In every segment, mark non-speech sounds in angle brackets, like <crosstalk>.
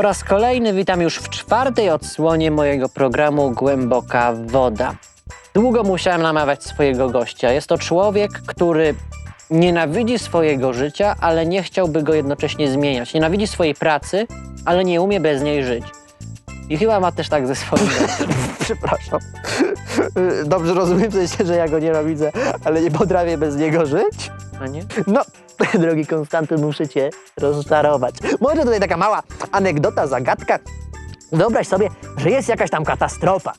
Po raz kolejny witam już w czwartej odsłonie mojego programu Głęboka Woda. Długo musiałem namawiać swojego gościa. Jest to człowiek, który nienawidzi swojego życia, ale nie chciałby go jednocześnie zmieniać. Nienawidzi swojej pracy, ale nie umie bez niej żyć. I chyba ma też tak ze swoim. <laughs> Przepraszam. Dobrze rozumiem w sensie, że ja go nienawidzę, ale nie potrafię bez niego żyć? No nie? No, <laughs> drogi Konstanty, muszę cię rozczarować. Może tutaj taka mała anegdota, zagadka. Wyobraź sobie, że jest jakaś tam katastrofa.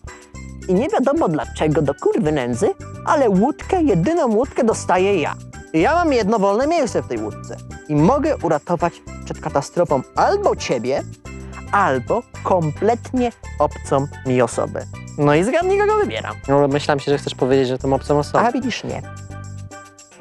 I nie wiadomo dlaczego do kurwy nędzy, ale łódkę, jedyną łódkę dostaję ja. I ja mam jedno wolne miejsce w tej łódce. I mogę uratować przed katastrofą albo ciebie, albo kompletnie obcą mi osobę. No i zgadnij, kogo wybieram. No, myślałem się, że chcesz powiedzieć, że tą obcą osobą. A widzisz, nie.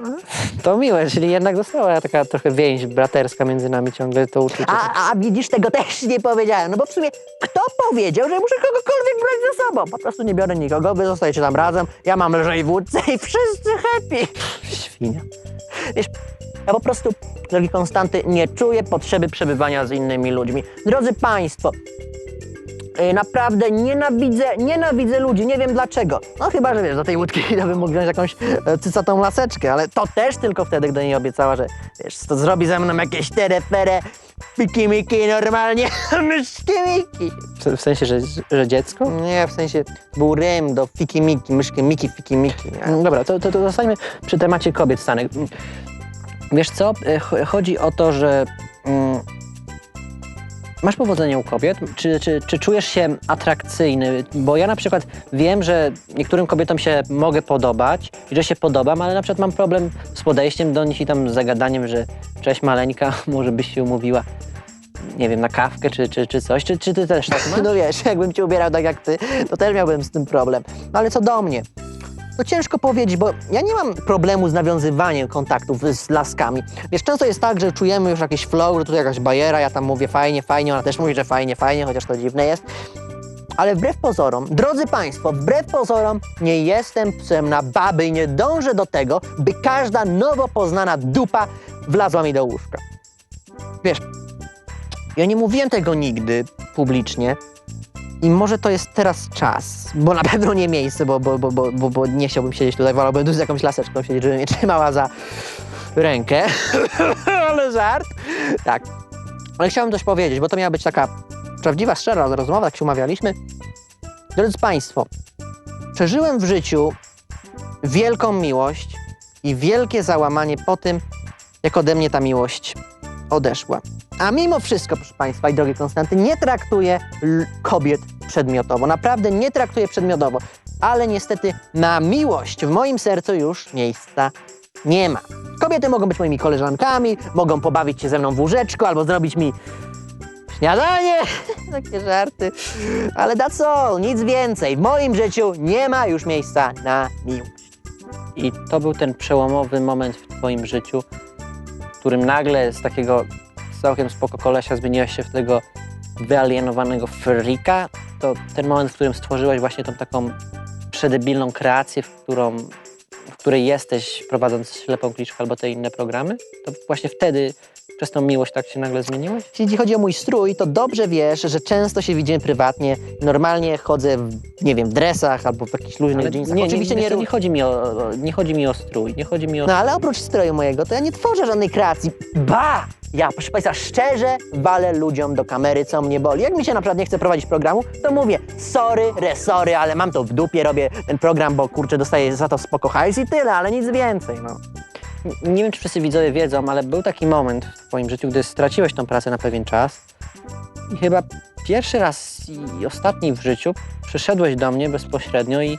<laughs> To miłe, czyli jednak została taka trochę więź braterska między nami ciągle to uczucie. A, a widzisz, tego też nie powiedziałem. No bo w sumie kto powiedział, że muszę kogokolwiek brać ze sobą? Po prostu nie biorę nikogo, wy zostajecie tam razem, ja mam lżej w łódce i wszyscy happy. Świnia. Wiesz, ja po prostu, drogi Konstanty, nie czuję potrzeby przebywania z innymi ludźmi. Drodzy Państwo, yy, naprawdę nienawidzę, nienawidzę ludzi, nie wiem dlaczego. No chyba, że wiesz, do tej łódki <laughs> to bym mógł wziąć jakąś e, cycatą laseczkę, ale to też tylko wtedy, gdy jej obiecała, że wiesz, to zrobi ze mną jakieś terefere, fiki-miki, normalnie, <laughs> myszki-miki. W, w sensie, że, że dziecko? Nie, w sensie był rym do fiki-miki, myszki-miki, fiki-miki. nie? Dobra, to, to, to zostańmy przy temacie kobiet, Stanek. Wiesz co, E, ch- chodzi o to, że mm, masz powodzenie u kobiet. Czy, czy, czy czujesz się atrakcyjny? Bo ja na przykład wiem, że niektórym kobietom się mogę podobać i że się podobam, ale na przykład mam problem z podejściem do nich i tam z zagadaniem, że cześć maleńka, <laughs> może byś się umówiła, nie wiem, na kawkę czy, czy, czy coś. Czy, czy ty też tak masz? No wiesz, jakbym cię ubierał tak jak ty, to też miałbym z tym problem. No ale co do mnie, to ciężko powiedzieć, bo ja nie mam problemu z nawiązywaniem kontaktów z laskami. Wiesz, często jest tak, że czujemy już jakiś flow, że tutaj jakaś bajera, ja tam mówię fajnie, fajnie, ona też mówi, że fajnie, fajnie, chociaż to dziwne jest. Ale wbrew pozorom, drodzy Państwo, wbrew pozorom nie jestem psem na baby i nie dążę do tego, by każda nowo poznana dupa wlazła mi do łóżka. Wiesz, ja nie mówiłem tego nigdy publicznie, i może to jest teraz czas, bo na pewno nie miejsce, bo, bo, bo, bo, bo, bo nie chciałbym siedzieć tutaj, wolałbym tu z jakąś laseczką siedzieć, żeby mnie trzymała za rękę. <laughs> Ale żart. Tak. Ale chciałem coś powiedzieć, bo to miała być taka prawdziwa, szczera rozmowa, tak się umawialiśmy. Drodzy Państwo, przeżyłem w życiu wielką miłość i wielkie załamanie po tym, jak ode mnie ta miłość odeszła. A mimo wszystko, proszę Państwa i drogie Konstanty, nie traktuję l- kobiet przedmiotowo. Naprawdę nie traktuję przedmiotowo. Ale niestety na miłość w moim sercu już miejsca nie ma. Kobiety mogą być moimi koleżankami, mogą pobawić się ze mną w łóżeczku albo zrobić mi śniadanie. <laughs> Takie żarty. Ale that's all, nic więcej. W moim życiu nie ma już miejsca na miłość. I to był ten przełomowy moment w Twoim życiu, w którym nagle z takiego całkiem spoko kolesia zmieniłeś się w tego wyalienowanego frika. To ten moment, w którym stworzyłeś właśnie tą taką przedebilną kreację, w, którą, w której jesteś prowadząc ślepą kliczkę albo te inne programy. To właśnie wtedy przez tą miłość tak się nagle zmieniłeś? Jeśli chodzi o mój strój, to dobrze wiesz, że często się widzimy prywatnie. Normalnie chodzę w, nie wiem, w dresach albo w jakichś luźnych Ale jeansach. nie, Oczywiście nie, nie, nie, nie, chodzi mi o, o- nie chodzi mi o strój, nie chodzi mi o... No ale oprócz stroju mojego, to ja nie tworzę żadnej kreacji. Ba! Ja, proszę Państwa, szczerze walę ludziom do kamery, co mnie boli. Jak mi się na przykład nie chce prowadzić programu, to mówię sorry, resory, ale mam to w dupie, robię ten program, bo kurczę, dostaję za to spoko hajs i tyle, ale nic więcej, no. Nie wiem, czy wszyscy widzowie wiedzą, ale był taki moment w Twoim życiu, gdy straciłeś tą pracę na pewien czas i chyba pierwszy raz i ostatni w życiu przyszedłeś do mnie bezpośrednio i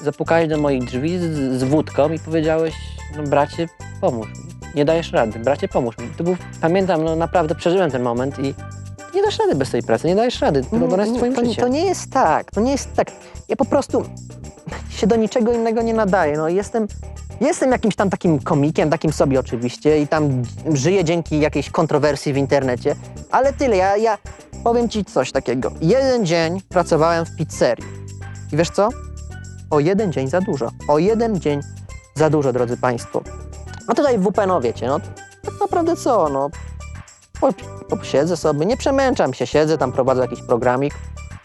zapukałeś do moich drzwi z, z wódką i powiedziałeś, no bracie, pomóż mi. Nie dajesz rady, bracie, pomóż mi. To był, pamiętam, no naprawdę przeżyłem ten moment i nie dasz rady bez tej pracy, nie dajesz rady, bo ona jest twoim to, życiem. to nie jest tak, to nie jest tak. Ja po prostu się do niczego innego nie nadaję. No, jestem, jestem jakimś tam takim komikiem, takim sobie oczywiście i tam żyję dzięki jakiejś kontrowersji w internecie, ale tyle. Ja, ja powiem ci coś takiego. Jeden dzień pracowałem w pizzerii i wiesz co? O jeden dzień za dużo. O jeden dzień za dużo, drodzy Państwo. No tutaj w WP, no wiecie, no tak naprawdę co, no siedzę sobie, nie przemęczam się, siedzę tam, prowadzę jakiś programik,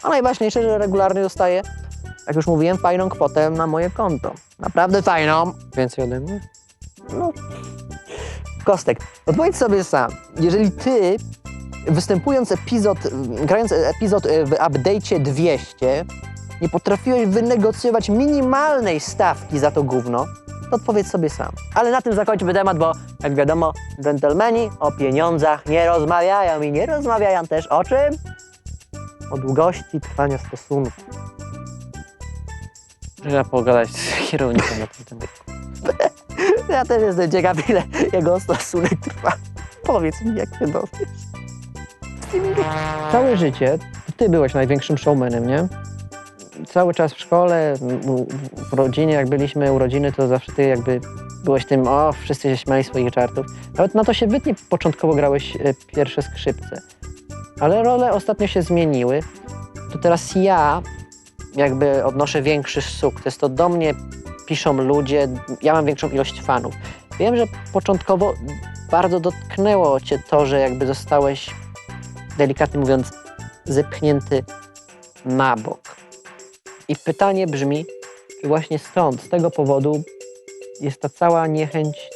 a najważniejsze, że regularnie dostaję, jak już mówiłem, fajną kwotę na moje konto. Naprawdę fajną. Więcej ode mnie? No, Kostek, odpowiedz sobie sam, jeżeli ty występując epizod, grając epizod w update'cie 200 nie potrafiłeś wynegocjować minimalnej stawki za to gówno, odpowiedz sobie sam. Ale na tym zakończmy temat, bo jak wiadomo, dżentelmeni o pieniądzach nie rozmawiają i nie rozmawiają też o czym? O długości trwania stosunku. Trzeba pogadać z kierownikiem na ten temat. <laughs> Ja też jestem ciekaw, ile jego stosunek trwa. Powiedz mi, jak ty dowiesz. Całe życie ty byłeś największym showmanem, nie? Cały czas w szkole, w- rodzinie, jak byliśmy urodziny, to zawsze ty jakby byłeś tym, o, wszyscy się śmiali swoich żartów. Nawet na to się wytnie początkowo grałeś e, pierwsze skrzypce. Ale role ostatnio się zmieniły. To teraz ja jakby odnoszę większy sukces. To do mnie piszą ludzie, ja mam większą ilość fanów. Wiem, że początkowo bardzo dotknęło cię to, że jakby zostałeś delikatnie mówiąc, zepchnięty na bok. I pytanie brzmi, czy właśnie stąd, z tego powodu jest ta cała niechęć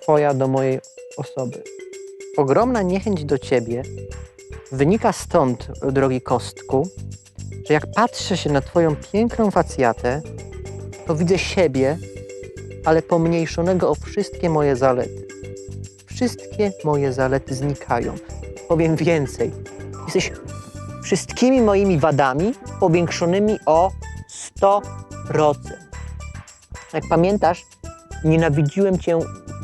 Twoja do mojej osoby? Ogromna niechęć do Ciebie wynika stąd, drogi kostku, że jak patrzę się na Twoją piękną facjatę, to widzę siebie, ale pomniejszonego o wszystkie moje zalety. Wszystkie moje zalety znikają. Powiem więcej. Jesteś wszystkimi moimi wadami powiększonymi o 100%. Jak pamiętasz, nienawidziłem cię,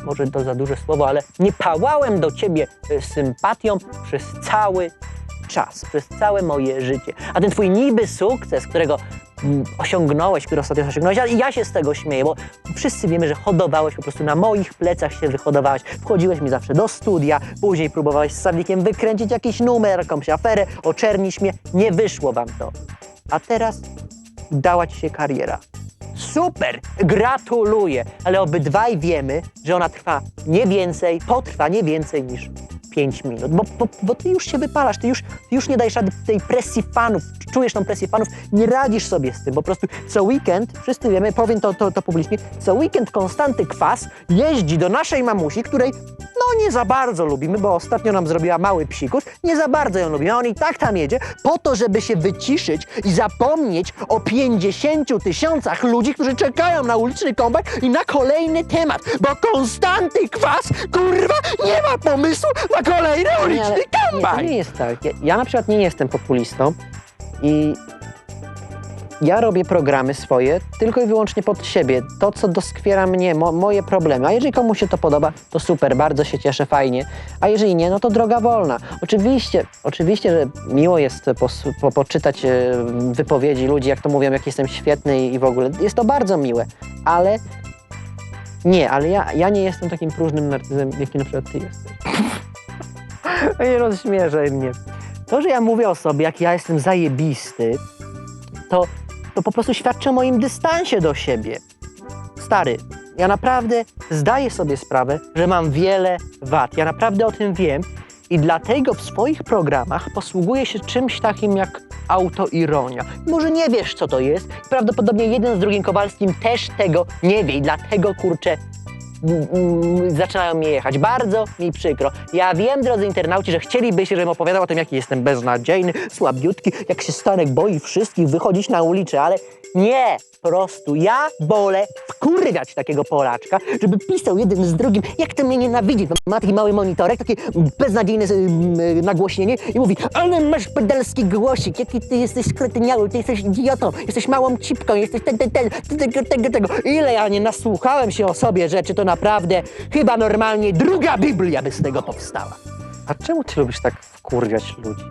może to za duże słowo, ale nie pałałem do ciebie e, sympatią przez cały czas, przez całe moje życie. A ten twój niby sukces, którego mm, osiągnąłeś, który ostatnio osiągnąłeś, ale ja się z tego śmieję, bo wszyscy wiemy, że hodowałeś po prostu na moich plecach się wyhodowałeś. Wchodziłeś mi zawsze do studia, później próbowałeś z Sawnikiem wykręcić jakiś numer, jakąś aferę, oczernić mnie. Nie wyszło wam to. A teraz dała ci się kariera. Super! Gratuluję! Ale obydwaj wiemy, że ona trwa nie więcej, potrwa nie więcej niż 5 minut, bo, bo, bo ty już się wypalasz, ty już, ty już nie dajesz rady tej presji fanów, czujesz tą presję fanów, nie radzisz sobie z tym, po prostu co weekend, wszyscy wiemy, powiem to, to, to publicznie, co weekend Konstanty Kwas jeździ do naszej mamusi, której no nie za bardzo lubimy, bo ostatnio nam zrobiła mały psikus, nie za bardzo ją lubimy, a on i tak tam jedzie po to, żeby się wyciszyć i zapomnieć o 50 tysiącach ludzi, którzy czekają na uliczny kombak i na kolejny temat, bo Konstanty Kwas, kurwa, nie ma pomysłu na kolejny uliczny nie, to nie jest tak. Ja, ja na przykład nie jestem populistą i ja robię programy swoje tylko i wyłącznie pod siebie. To, co doskwiera mnie, mo, moje problemy. A jeżeli komuś się to podoba, to super, bardzo się cieszę, fajnie. A jeżeli nie, no to droga wolna. Oczywiście, oczywiście, że miło jest pos, po, poczytać e, wypowiedzi ludzi, jak to mówią, jak jestem świetny i, i w ogóle. Jest to bardzo miłe, ale nie, ale ja, ja nie jestem takim próżnym narcyzem, jaki na przykład ty jesteś. <laughs> Nie rozśmieszaj mnie. To, że ja mówię o sobie, jak ja jestem zajebisty, to, to po prostu świadczy o moim dystansie do siebie. Stary, ja naprawdę zdaję sobie sprawę, że mam wiele wad. Ja naprawdę o tym wiem i dlatego w swoich programach posługuję się czymś takim jak autoironia. Może nie wiesz, co to jest. Prawdopodobnie jeden z drugim Kowalskim też tego nie wie i dlatego, kurczę, zaczynają mnie jechać. Bardzo mi przykro. Ja wiem, drodzy internauci, że chcielibyście, żebym opowiadał o tym, jaki jestem beznadziejny, słabiutki, jak się Stanek boi wszystkich wychodzić na ulicę, ale nie, po prostu ja wolę wkurwiać takiego Polaczka, żeby pisał jeden z drugim, jak to mnie nienawidzi. Ma taki mały monitorek, takie beznadziejne y, nagłośnienie i mówi, ale masz pedalski głosik, jaki ty jesteś kretyniały, ty jesteś idiotą, jesteś małą cipką, jesteś ten, ten, ten, tego, tego, tego. Ile ja nie nasłuchałem się o sobie rzeczy, to naprawdę chyba normalnie druga Biblia by z tego powstała. A czemu ty lubisz tak wkurwiać ludzi?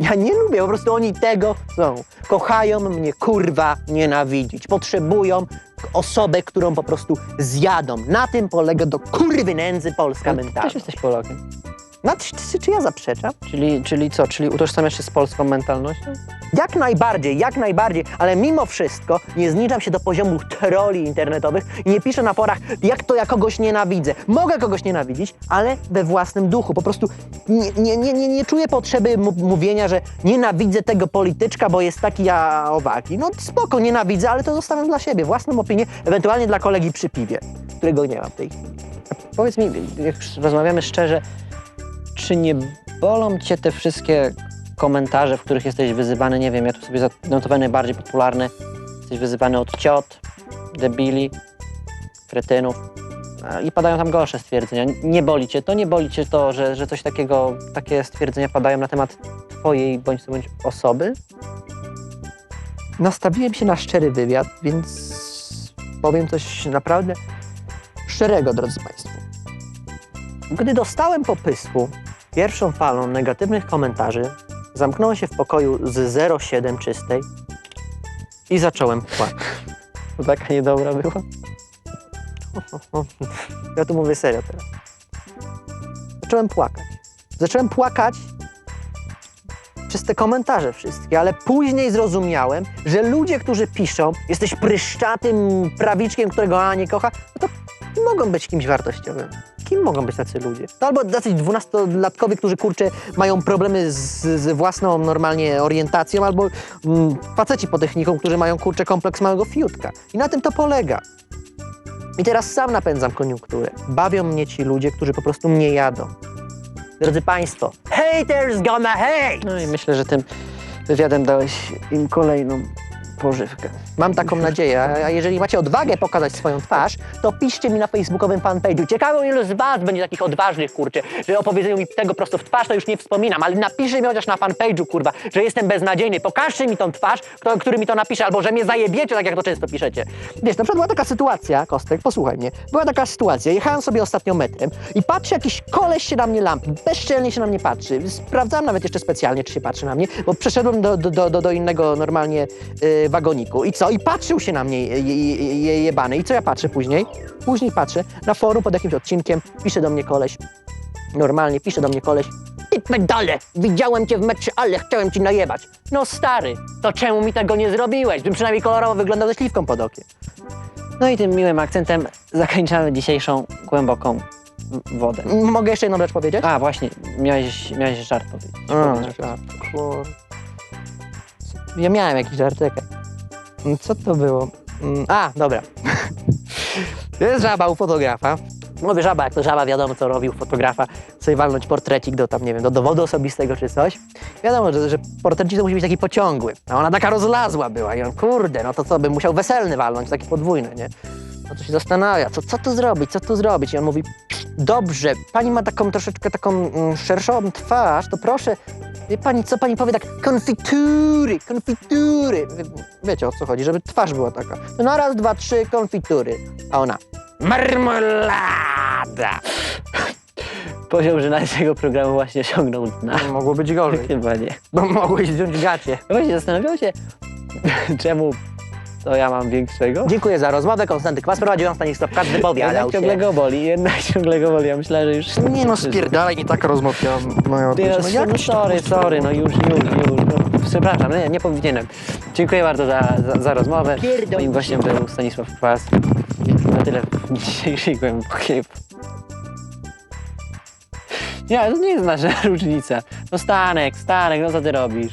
Ja nie lubię, po prostu oni tego chcą. Kochają mnie, kurwa, nienawidzić. Potrzebują osobę, którą po prostu zjadą. Na tym polega do kurwy nędzy polska ty też mentalność. jesteś Polakiem. No, czy, czy ja zaprzeczam? Czyli, czyli co? Czyli utożsamiasz się z polską mentalnością? Jak najbardziej, jak najbardziej, ale mimo wszystko nie zniżam się do poziomu troli internetowych i nie piszę na forach, jak to ja kogoś nienawidzę. Mogę kogoś nienawidzić, ale we własnym duchu. Po prostu nie, nie, nie, nie, nie czuję potrzeby mówienia, że nienawidzę tego polityczka, bo jest taki ja owaki. No spoko, nienawidzę, ale to zostawiam dla siebie, własną opinię, ewentualnie dla kolegi przy piwie, którego nie mam w tej chwili. Powiedz mi, jak rozmawiamy szczerze, czy nie bolą cię te wszystkie komentarze, w których jesteś wyzywany? Nie wiem, ja tu sobie zanotowałem najbardziej popularne. Jesteś wyzywany od ciot, debili, kretynów. I padają tam gorsze stwierdzenia. Nie boli cię to, nie boli cię to, że, że coś takiego, takie stwierdzenia padają na temat twojej bądź co bądź osoby? Nastawiłem się na szczery wywiad, więc powiem coś naprawdę szczerego, drodzy Państwo. Gdy dostałem popysku pierwszą falą negatywnych komentarzy, zamknąłem się w pokoju z 07 czystej i zacząłem płakać. Taka niedobra była. Ja tu mówię serio teraz. Zacząłem płakać. Zacząłem płakać przez te komentarze wszystkie, ale później zrozumiałem, że ludzie, którzy piszą, jesteś pryszczatym prawiczkiem, którego Ania kocha, no to mogą być kimś wartościowym. Kim mogą być tacy ludzie? To albo tacy dwunastolatkowie, którzy kurczę mają problemy z, z własną normalnie orientacją, albo mm, faceci po techniką, którzy mają kurczę kompleks małego fiutka. I na tym to polega. I teraz sam napędzam koniunkturę. Bawią mnie ci ludzie, którzy po prostu mnie jadą. Drodzy Państwo, haters gonna hate! No i myślę, że tym wywiadem dałeś im kolejną pożywkę. Mam taką nadzieję, a jeżeli macie odwagę pokazać swoją twarz, to piszcie mi na facebookowym fanpage'u. Ciekawe, ilu z was będzie takich odważnych, kurczę, że opowiedzą mi tego prosto w twarz, to już nie wspominam, ale napiszcie mi chociaż na fanpage'u, kurwa, że jestem beznadziejny. Pokażcie mi tą twarz, kto, który mi to napisze, albo że mnie zajebiecie, tak jak to często piszecie. Wiesz, na przykład była taka sytuacja, Kostek, posłuchaj mnie, była taka sytuacja, jechałem sobie ostatnio metrem i patrzę, jakiś koleś się na mnie lampi, bezczelnie się na mnie patrzy. Sprawdzałem nawet jeszcze specjalnie, czy się patrzy na mnie, bo przeszedłem do, do, do, do, innego normalnie y, wagoniku. I co? I patrzył się na mnie je, je, je, jebany. I co ja patrzę później? Później patrzę na forum pod jakimś odcinkiem, pisze do mnie koleś. Normalnie pisze do mnie koleś. Ty pedale, widziałem cię w metrze, ale chciałem ci najebać. No stary, to czemu mi tego nie zrobiłeś? Bym przynajmniej kolorowo wyglądał ze śliwką pod okiem. No i tym miłym akcentem zakończamy dzisiejszą głęboką wodę. M- Mogę jeszcze jedną rzecz powiedzieć? A, właśnie, miałeś, miałeś żart powiedzieć. A, żart, kur... Ja miałem jakiś czekaj. Mm, Co to było? Mm, A, dobra. <laughs> To jest żaba u fotografa. Mówię żaba, jak to żaba, wiadomo co robił fotografa. Sobie walnąć portrecik do tam, nie wiem, do dowodu osobistego czy coś. Wiadomo, że, że portrecik to musi być taki pociągły. A ona taka rozlazła była i on, kurde, no to co, bym musiał weselny walnąć, taki podwójny, nie? No to się zastanawia, co, co tu zrobić, co tu zrobić? I on mówi, dobrze, pani ma taką troszeczkę taką mm, szerszą twarz, to proszę, wie pani, co pani powie, tak konfitury, konfitury. Wie- Wiecie o co chodzi, żeby twarz była taka. No na raz, dwa, trzy, konfitury. A ona, marmolada. Poziom żenacji tego programu właśnie osiągnął dna. Mogło być gorzej. <laughs> Chyba nie. Bo mogłeś zdjąć gacie. Właśnie zastanawiał się, <laughs> czemu to ja mam większego. Dziękuję za rozmowę. Konstanty Kwas prowadził Stanisław Katz, wypowiadał Jednak ciągle się. go boli, jednak <laughs> ciągle go boli. Ja myślałem, że już... Nie no, spierdalaj, nie taka rozmowa moja Ty, no, jak no, ci to sorry, sorry, no już, już, już. No, przepraszam, nie, nie powinienem. Dziękuję bardzo za, za, za rozmowę. Pierdol. Moim gościem był Stanisław Kwas. Na tyle w dzisiejszej głębokiej... Nie, to nie jest nasza <laughs> różnica. No Stanek, Stanek, no co ty robisz?